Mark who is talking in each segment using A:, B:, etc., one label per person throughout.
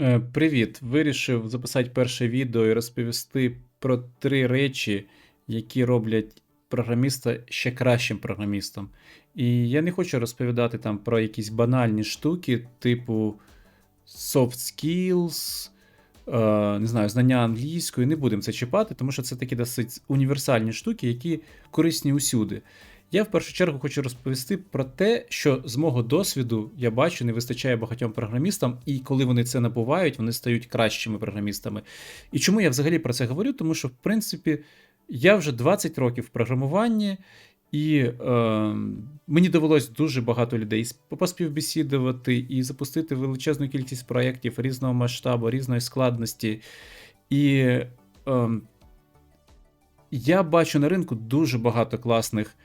A: Е, Привіт! Вирішив записати перше відео і розповісти про три речі, які роблять програміста ще кращим програмістом. І я не хочу розповідати там про якісь банальні штуки, типу soft skills, е, не знаю, знання англійської. Не будемо це чіпати, тому що це такі досить універсальні штуки, які корисні усюди. Я в першу чергу хочу розповісти про те, що з мого досвіду я бачу, не вистачає багатьом програмістам, і коли вони це набувають, вони стають кращими програмістами. І чому я взагалі про це говорю? Тому що, в принципі, я вже 20 років в програмуванні, і е, мені довелось дуже багато людей поспівбесідувати і запустити величезну кількість проєктів різного масштабу, різної складності. І е, я бачу на ринку дуже багато класних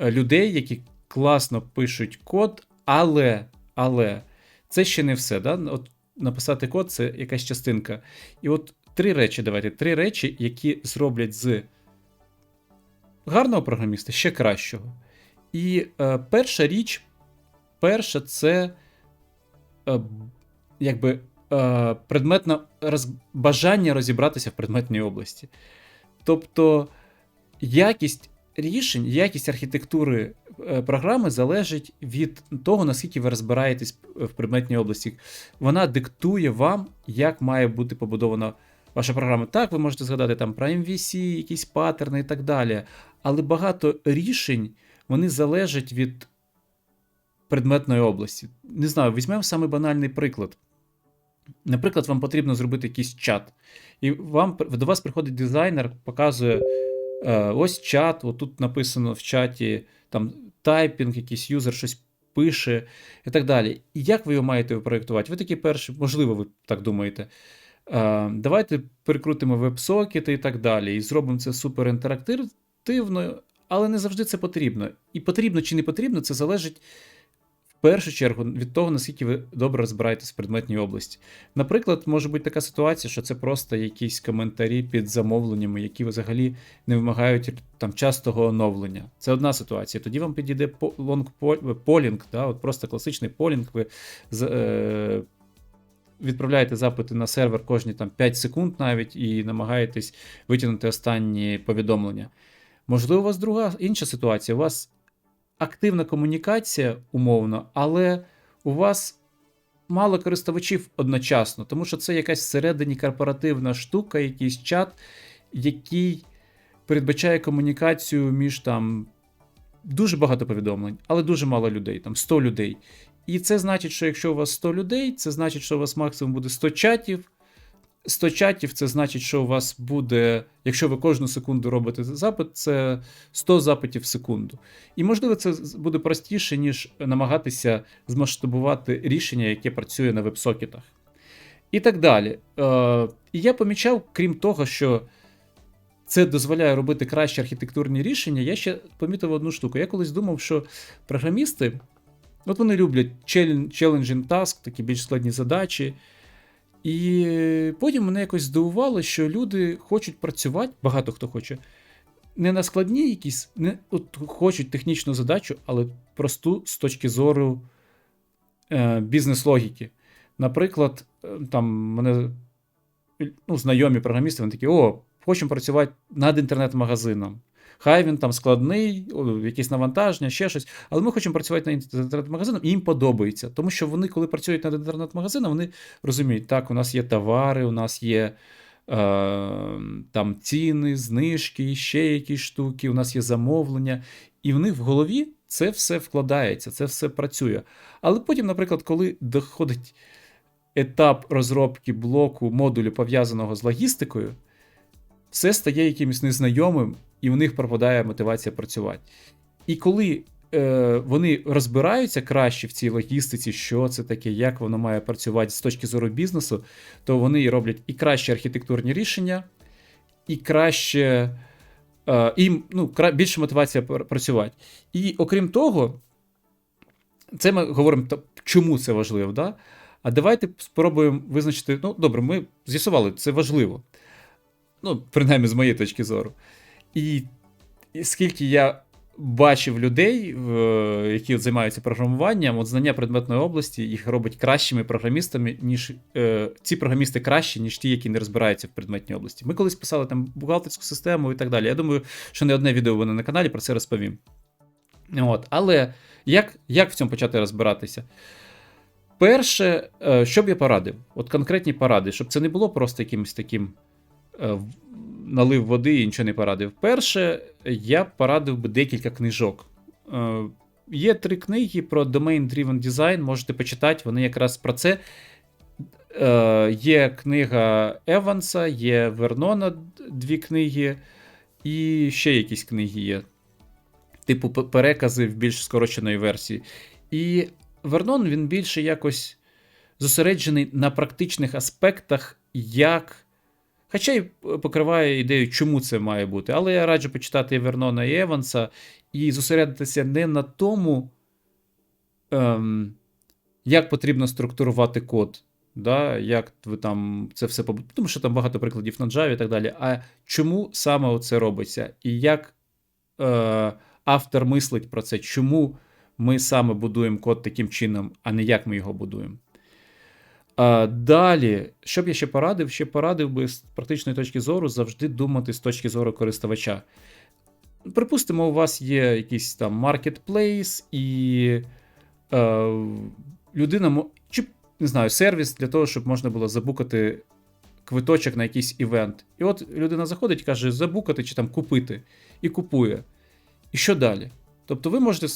A: людей, які класно пишуть код, але, але це ще не все. Да? От Написати код це якась частинка. І от три речі, давайте, три речі, які зроблять з гарного програміста ще кращого. І е, перша річ, перша це е, якби е, предметне роз, бажання розібратися в предметній області. Тобто якість рішень, якість архітектури е, програми залежить від того, наскільки ви розбираєтесь в предметній області. Вона диктує вам, як має бути побудована ваша програма. Так, ви можете згадати там про MVC, якісь паттерни і так далі. Але багато рішень вони залежать від предметної області. Не знаю, візьмемо саме банальний приклад. Наприклад, вам потрібно зробити якийсь чат, і вам до вас приходить дизайнер, показує е, ось чат, отут написано в чаті там тайпінг, якийсь юзер щось пише і так далі. І як ви його маєте проєктувати? Ви такі перші, можливо, ви так думаєте. Е, давайте перекрутимо веб-сокети і так далі. І зробимо це супер інтерактивно, але не завжди це потрібно. І потрібно чи не потрібно, це залежить в першу чергу від того, наскільки ви добре розбираєтесь в предметній області. Наприклад, може бути така ситуація, що це просто якісь коментарі під замовленнями, які взагалі не вимагають там частого оновлення. Це одна ситуація. Тоді вам підійде полінг, да, от просто класичний полінг. Ви е, відправляєте запити на сервер кожні там 5 секунд навіть і намагаєтесь витягнути останні повідомлення. Можливо, у вас друга інша ситуація. У вас активна комунікація умовно, але у вас мало користувачів одночасно, тому що це якась всередині корпоративна штука, якийсь чат, який передбачає комунікацію між там дуже багато повідомлень, але дуже мало людей, там 100 людей. І це значить, що якщо у вас 100 людей, це значить, що у вас максимум буде 100 чатів. 100 чатів це значить, що у вас буде, якщо ви кожну секунду робите запит, це 100 запитів в секунду. І можливо, це буде простіше, ніж намагатися змасштабувати рішення, яке працює на веб-сокетах. І так далі. Е, І я помічав, крім того, що це дозволяє робити кращі архітектурні рішення, я ще помітив одну штуку. Я колись думав, що програмісти, от вони люблять challenging task, такі більш складні задачі. І потім мене якось здивувало, що люди хочуть працювати, багато хто хоче, не на складні якісь, не от хочуть технічну задачу, але просту з точки зору е, бізнес-логіки. Наприклад, е, там мене ну, знайомі програмісти, вони такі, о, хочемо працювати над інтернет-магазином. Хай він там складний, якісь навантаження, ще щось. Але ми хочемо працювати над інтернет-магазином, і їм подобається. Тому що вони, коли працюють над інтернет-магазином, вони розуміють, так, у нас є товари, у нас є е, там ціни, знижки, ще якісь штуки, у нас є замовлення. І в них в голові це все вкладається, це все працює. Але потім, наприклад, коли доходить етап розробки блоку модулю, пов'язаного з логістикою, все стає якимось незнайомим і в них пропадає мотивація працювати. І коли е, вони розбираються краще в цій логістиці, що це таке, як воно має працювати з точки зору бізнесу, то вони роблять і кращі архітектурні рішення, і краще е, їм ну, більше мотивація працювати. І окрім того, це ми говоримо, чому це важливо. Да? А давайте спробуємо визначити. Ну, добре, ми з'ясували, це важливо. Ну, принаймні, з моєї точки зору. І, скільки я бачив людей, в- які займаються програмуванням, от знання предметної області їх робить кращими програмістами, ніж е, ці програмісти кращі, ніж ті, які не розбираються в предметній області. Ми колись писали там бухгалтерську систему і так далі. Я думаю, що не одне відео буде на каналі, про це розповім. От, але як, як в цьому почати розбиратися? Перше, е, що б я порадив, от конкретні поради, щоб це не було просто якимось таким е, налив води і нічого не порадив. Перше, я порадив би декілька книжок. Е, Є три книги про Domain Driven Design, можете почитати, вони якраз про це. Е, Є книга Еванса, є Вернона дві книги, і ще якісь книги є. Типу перекази в більш скороченої версії. І Вернон він більше якось зосереджений на практичних аспектах, як. Хоча й покриває ідею, чому це має бути. Але я раджу почитати Вернона і Еванса і зосередитися не на тому, ем, як потрібно структурувати код, да, як ви там це все побу- тому що там багато прикладів на Java і так далі. А чому саме це робиться? І як е, автор мислить про це, чому ми саме будуємо код таким чином, а не як ми його будуємо. Далі, що б я ще порадив? Ще порадив би з практичної точки зору завжди думати з точки зору користувача. Припустимо, у вас є якийсь там маркетплейс, і е, людина чи не знаю, сервіс для того, щоб можна було забукати квиточок на якийсь івент. І от людина заходить і каже: забукати чи там купити, і купує. І що далі? Тобто, ви можете,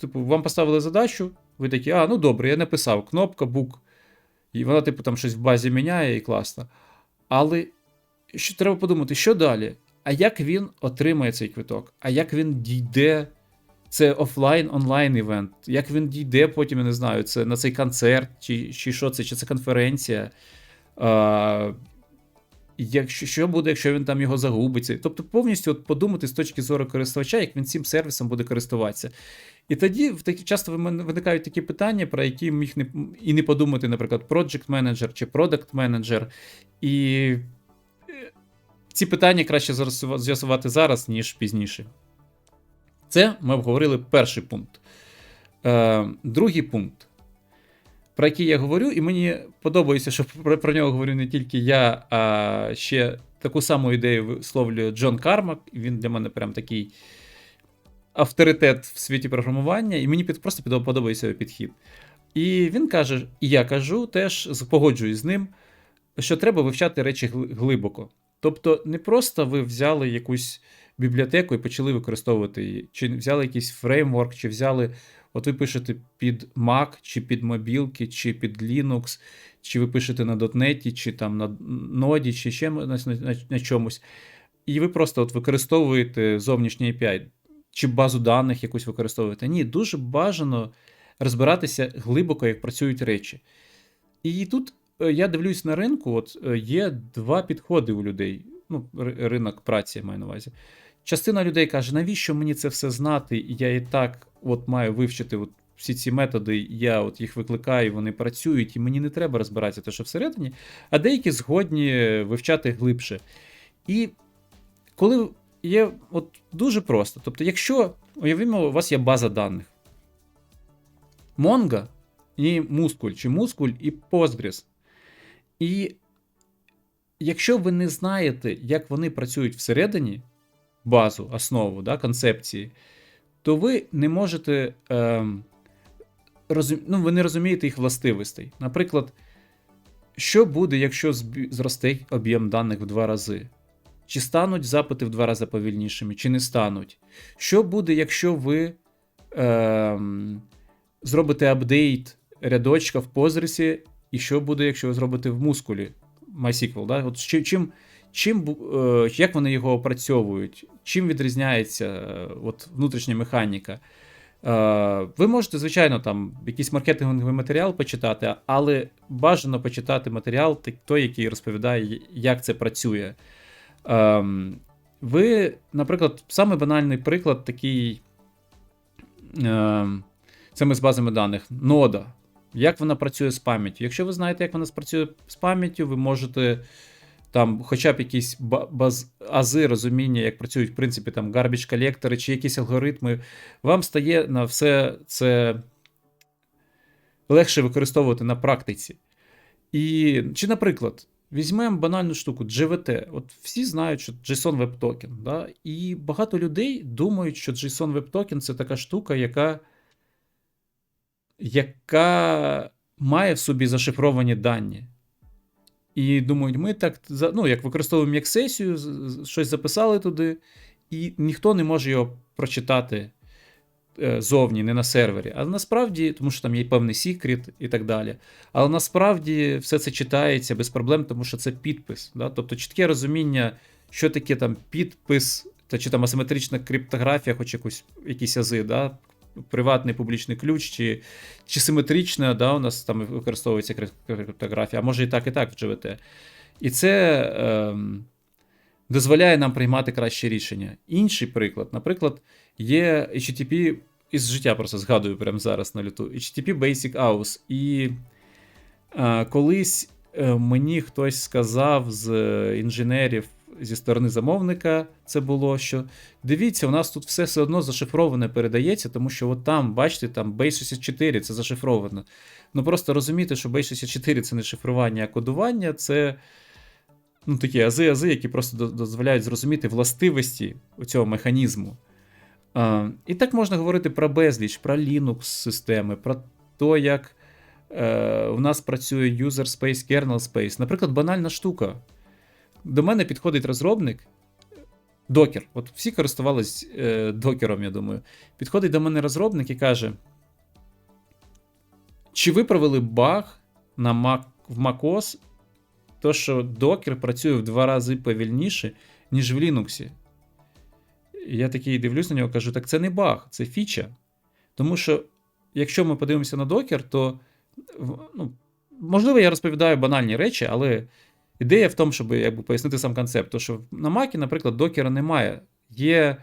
A: типу, вам поставили задачу, ви такі, а, ну добре, я написав, кнопка, бук. І вона, типу, там щось в базі міняє і класно. Але що треба подумати, що далі? А як він отримає цей квиток? А як він дійде? Це офлайн, онлайн івент. Як він дійде, потім я не знаю, це на цей концерт, чи, чи що це, чи це конференція. А, якщо, що буде, якщо він там його загубиться? Тобто повністю от подумати з точки зору користувача, як він цим сервісом буде користуватися. І тоді часто виникають такі питання, про які міг не, і не подумати, наприклад, project менеджер чи product менеджер. І е, ці питання краще з'ясувати зараз, ніж пізніше. Це ми обговорили перший пункт. Е, другий пункт, про який я говорю, і мені подобається, що про, про нього говорю не тільки я, а ще таку саму ідею висловлює Джон Кармак. Він для мене прям такий авторитет в світі програмування, і мені під, просто подобається його підхід. І він каже, і я кажу, теж погоджуюсь з ним, що треба вивчати речі глибоко. Тобто, не просто ви взяли якусь бібліотеку і почали використовувати її, чи взяли якийсь фреймворк, чи взяли, от ви пишете під Mac, чи під мобілки, чи під Linux, чи ви пишете на .NET, чи там на ноді, чи ще на, на, на чомусь. І ви просто от використовуєте зовнішній API, чи базу даних якусь використовуєте. Ні, дуже бажано розбиратися глибоко, як працюють речі. І тут е, я дивлюсь на ринку, от е, є два підходи у людей. Ну, ринок праці я маю на увазі. Частина людей каже, навіщо мені це все знати? Я і так от маю вивчити от всі ці методи, я от їх викликаю, вони працюють, і мені не треба розбиратися те, що всередині. А деякі згодні вивчати глибше. І коли є от дуже просто. Тобто, якщо уявімо, у вас є база даних. Mongo і Muscle, чи Muscle і Postgres. І якщо ви не знаєте, як вони працюють всередині, базу, основу, да, концепції, то ви не можете. Ем, розум... ну, ви не розумієте їх властивостей. Наприклад, що буде, якщо зросте об'єм даних в два рази? Чи стануть запити в два рази повільнішими, чи не стануть? Що буде, якщо ви ем, зробите апдейт рядочка в Postgres, і що буде, якщо ви зробите в мускулі MySQL? Да? От чи- чим, чим, е, як вони його опрацьовують? Чим відрізняється е, от, внутрішня механіка? Е, Ви можете, звичайно, там якийсь маркетинговий матеріал почитати, але бажано почитати матеріал, той, який розповідає, як це працює. Ем, Ви, наприклад, самий банальний приклад такий. ем, Це ми з базами даних. Нода. Як вона працює з пам'яттю? Якщо ви знаєте, як вона працює з пам'яттю, ви можете там хоча б якісь баз, ази розуміння, як працюють, в принципі, там garbage колектори чи якісь алгоритми, вам стає на все це легше використовувати на практиці. І, чи, наприклад, візьмемо банальну штуку JVT. От всі знають, що JSON Web Token, да? і багато людей думають, що JSON Web Token це така штука, яка, яка має в собі зашифровані дані. І думають, ми так ну, як використовуємо як сесію, щось записали туди, і ніхто не може його прочитати зовні, не на сервері. А насправді, тому що там є певний секрет і так далі. Але насправді все це читається без проблем, тому що це підпис. Да? Тобто чітке розуміння, що таке там підпис, та чи там асиметрична криптографія, хоч якусь, якісь ази, да? приватний публічний ключ, чи, чи симетрична, да, у нас там використовується криптографія, а може і так, і так в GVT. І це ем, дозволяє нам приймати кращі рішення. Інший приклад, наприклад, є HTTP із життя, просто згадую прямо зараз на люту. HTTP Basic Aus. І е, колись е, мені хтось сказав з е, інженерів зі сторони замовника, це було, що дивіться, у нас тут все все одно зашифроване передається, тому що от там, бачите, там Base64 це зашифровано. Ну просто розуміти, що Base64 це не шифрування, а кодування, це ну, такі ази-ази, які просто дозволяють зрозуміти властивості цього механізму. А, і так можна говорити про безліч, про Linux системи, про те, як е, у нас працює user space, kernel space. Наприклад, банальна штука. До мене підходить розробник. Докер. От всі користувались е, докером, я думаю. Підходить до мене розробник і каже: Чи виправили баг на Mac, в macOS, то що докер працює в два рази повільніше, ніж в Linux? Я такий дивлюсь на нього, кажу: так це не баг, це фіча. Тому що, якщо ми подивимося на докер, то ну, можливо, я розповідаю банальні речі, але ідея в тому, щоб якби, пояснити сам концепт. То, що на Mac, наприклад, докера немає. Є.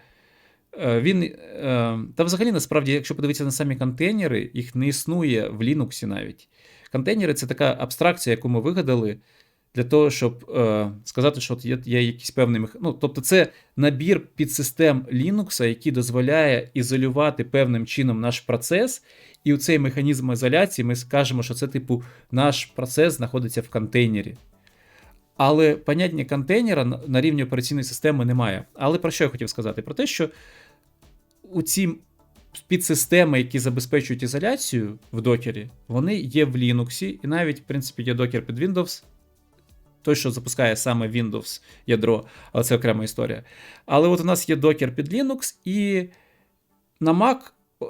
A: е, Він, е, та взагалі, насправді, якщо подивитися на самі контейнери, їх не існує в Linux навіть. Контейнери це така абстракція, яку ми вигадали для того, щоб е, сказати, що є, є якийсь певний мех... Ну, тобто, це набір підсистем Linux, який дозволяє ізолювати певним чином наш процес. І у цей механізм ізоляції ми скажемо, що це, типу, наш процес знаходиться в контейнері. Але поняття контейнера на рівні операційної системи немає. Але про що я хотів сказати? Про те, що у ці підсистеми, які забезпечують ізоляцію в докері, вони є в Linux, і навіть, в принципі, є докер під Windows, той, що запускає саме Windows ядро, але це окрема історія. Але от у нас є докер під Linux, і на Mac.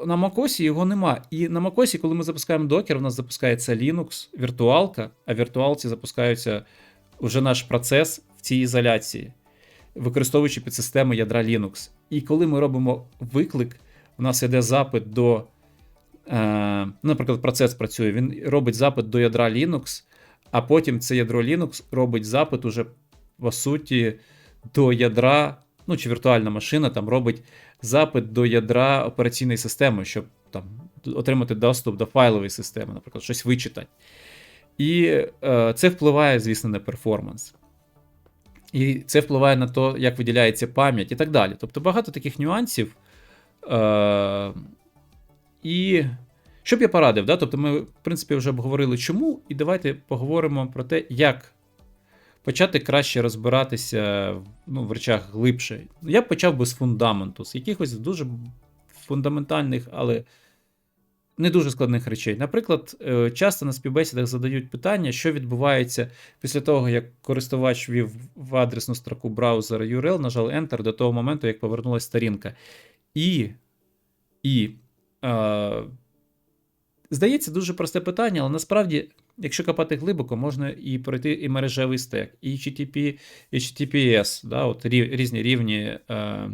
A: На macOS його нема. І на macOS, коли ми запускаємо докер, у нас запускається Linux, віртуалка, а в віртуалці запускається вже наш процес в цій ізоляції, використовуючи підсистеми ядра Linux. І коли ми робимо виклик, у нас йде запит до. Е, наприклад, процес працює, він робить запит до ядра Linux, а потім це ядро Linux робить запит уже, по суті, до ядра, ну чи віртуальна машина там робить запит до ядра операційної системи, щоб там отримати доступ до файлової системи, наприклад, щось вичитати. І е, це впливає, звісно, на перформанс. І це впливає на те, як виділяється пам'ять і так далі. Тобто багато таких нюансів. Е, і що б я порадив? Да? Тобто ми, в принципі, вже обговорили чому, і давайте поговоримо про те, як почати краще розбиратися ну, в речах глибше. Я б почав би з фундаменту, з якихось дуже фундаментальних, але не дуже складних речей. Наприклад, е, часто на співбесідах задають питання, що відбувається після того, як користувач ввів в адресну строку браузера URL, нажав Enter до того моменту, як повернулася сторінка. І, і е, здається, дуже просте питання, але насправді, якщо копати глибоко, можна і пройти і мережевий стек, і HTTP, HTTPS, да, от різні рівні е,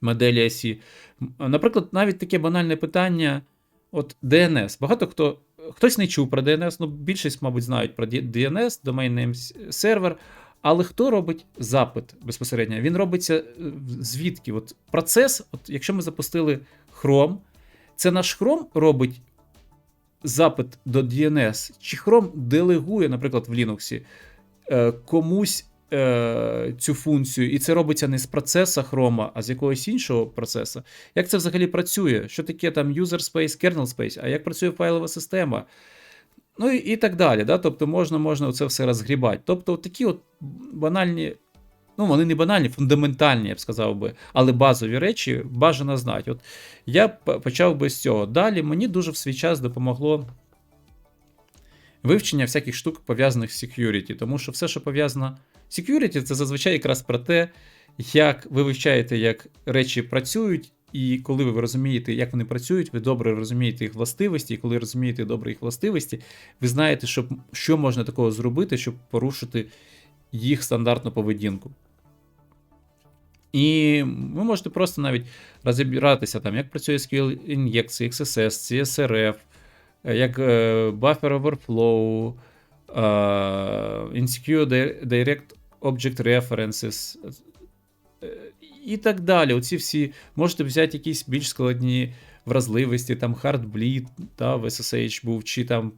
A: моделі осі. Наприклад, навіть таке банальне питання. От DNS. Багато хто хтось не чув про DNS, ну більшість, мабуть, знають про DNS, Domain Name Server. Але хто робить запит безпосередньо? Він робиться е, звідки? От процес, от якщо ми запустили Chrome, це наш Chrome робить запит до DNS, чи Chrome делегує, наприклад, в Linux е, комусь е, цю функцію, і це робиться не з процеса Chrome, а з якогось іншого процесу. Як це взагалі працює? Що таке там user space, kernel space, а як працює файлова система? Ну і, і так далі. Да? Тобто можна можна це все розгрібати. Тобто, такі от банальні, ну вони не банальні, фундаментальні, я б сказав би, але базові речі бажано знати. От я почав би з цього. Далі мені дуже в свій час допомогло вивчення всяких штук, пов'язаних з security, тому що все, що пов'язано з security, це зазвичай якраз про те, як ви вивчаєте, як речі працюють, і коли ви розумієте, як вони працюють, ви добре розумієте їх властивості, і коли розумієте добре їх властивості, ви знаєте, що, що можна такого зробити, щоб порушити їх стандартну поведінку. І ви можете просто навіть розібратися, там, як працює SQL ін'єкції, XSS, CSRF, е, як е, buffer overflow, е, insecure direct object references і так далі. Оці всі можете взяти якісь більш складні вразливості, там Heartbleed, та, в SSH був, чи там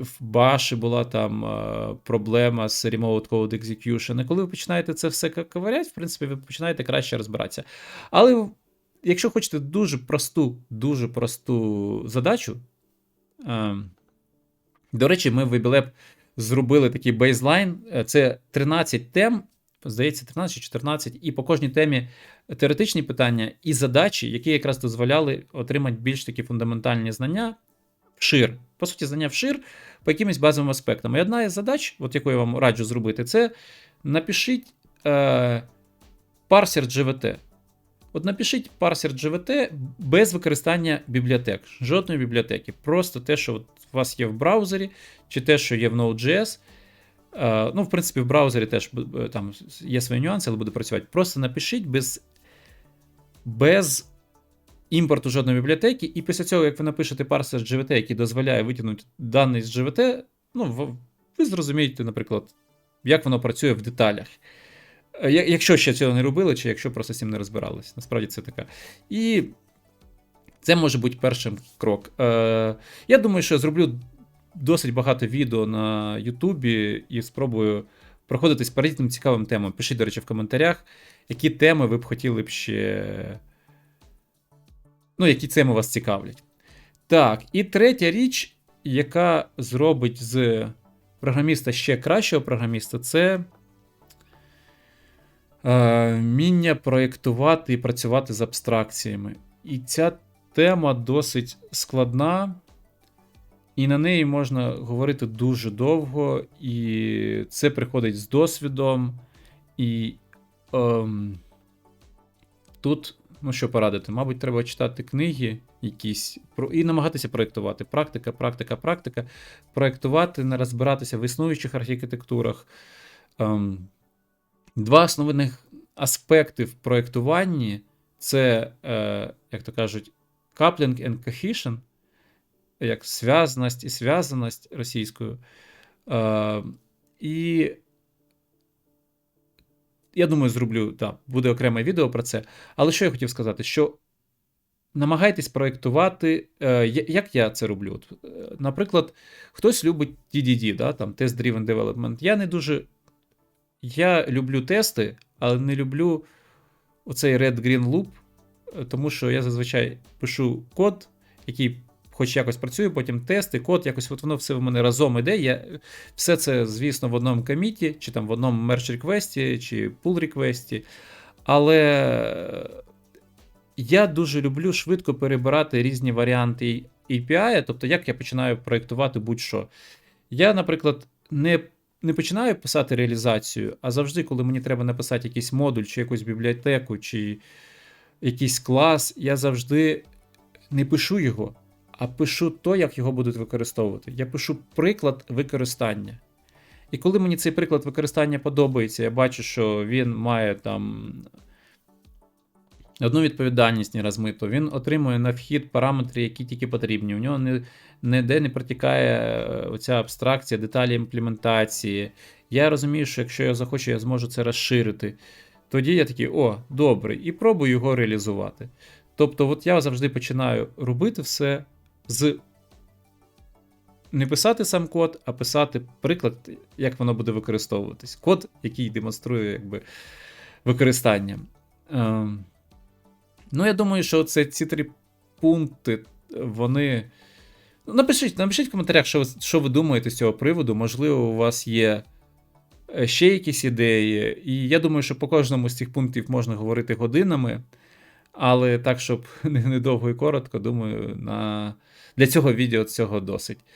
A: в Баші була там е, проблема з Remote Code Execution. І коли ви починаєте це все ковиряти, в принципі, ви починаєте краще розбиратися. Але якщо хочете дуже просту, дуже просту задачу, е, до речі, ми в WebLab зробили такий бейзлайн. Е, Це 13 тем, здається, 13 чи 14, і по кожній темі теоретичні питання і задачі, які якраз дозволяли отримати більш такі фундаментальні знання вшир. По суті, знання вшир по якимось базовим аспектам. І одна із задач, от яку я вам раджу зробити, це напишіть е, парсер GVT. От напишіть парсер GVT без використання бібліотек, жодної бібліотеки. Просто те, що от у вас є в браузері, чи те, що є в Node.js. Е, ну, в принципі, в браузері теж е, там є свої нюанси, але буде працювати. Просто напишіть без, без імпорту жодної бібліотеки, і після цього, як ви напишете парсер GVT, який дозволяє витягнути дані з GVT, ну, ви зрозумієте, наприклад, як воно працює в деталях. Е, Якщо ще цього не робили, чи якщо просто з цим не розбирались. Насправді це така. І це може бути першим крок. Е, я думаю, що зроблю досить багато відео на Ютубі і спробую проходитись по різним цікавим темам. Пишіть, до речі, в коментарях, які теми ви б хотіли б ще. Ну, які теми вас цікавлять. Так, і третя річ, яка зробить з програміста ще кращого програміста, це е, проєктувати і працювати з абстракціями. І ця тема досить складна, і на неї можна говорити дуже довго, і це приходить з досвідом. І ем, тут, ну що порадити, мабуть, треба читати книги якісь і намагатися проєктувати. Практика, практика, практика. Проєктувати, не розбиратися в існуючих архітектурах. Ем, два основних аспекти в проєктуванні це, е, як то кажуть, coupling and cohesion, як зв'язаність і зв'язаність російською. Е, і я думаю, зроблю, так, буде окреме відео про це. Але що я хотів сказати, що намагайтесь проєктувати, е, як я це роблю. От, е, наприклад, хтось любить TDD, да, там, Test Driven Development. Я не дуже. Я люблю тести, але не люблю оцей Red Green Loop, е, тому що я зазвичай пишу код, який хоч якось працює, потім тести, код, якось от воно все в мене разом іде. Я, все це, звісно, в одному коміті, чи там в одному merge реквесті, чи pull реквесті. Але я дуже люблю швидко перебирати різні варіанти API, тобто як я починаю проєктувати будь-що. Я, наприклад, не не починаю писати реалізацію, а завжди, коли мені треба написати якийсь модуль, чи якусь бібліотеку, чи якийсь клас, я завжди не пишу його, а пишу то, як його будуть використовувати. Я пишу приклад використання. І коли мені цей приклад використання подобається, я бачу, що він має там одну відповідальність не розмиту, він отримує на вхід параметри, які тільки потрібні. У нього не, ніде не протікає е, оця абстракція, деталі імплементації. Я розумію, що якщо я захочу, я зможу це розширити. Тоді я такий, о, добре, і пробую його реалізувати. Тобто, от я завжди починаю робити все з не писати сам код, а писати приклад, як воно буде використовуватись. Код, який демонструє якби, використання. Ем, ну, я думаю, що це ці три пункти, вони. Ну, Напишіть, напишіть в коментарях, що ви, що ви думаєте з цього приводу. Можливо, у вас є е, ще якісь ідеї. І я думаю, що по кожному з цих пунктів можна говорити годинами. Але так, щоб не недовго і коротко, думаю, на... для цього відео цього досить.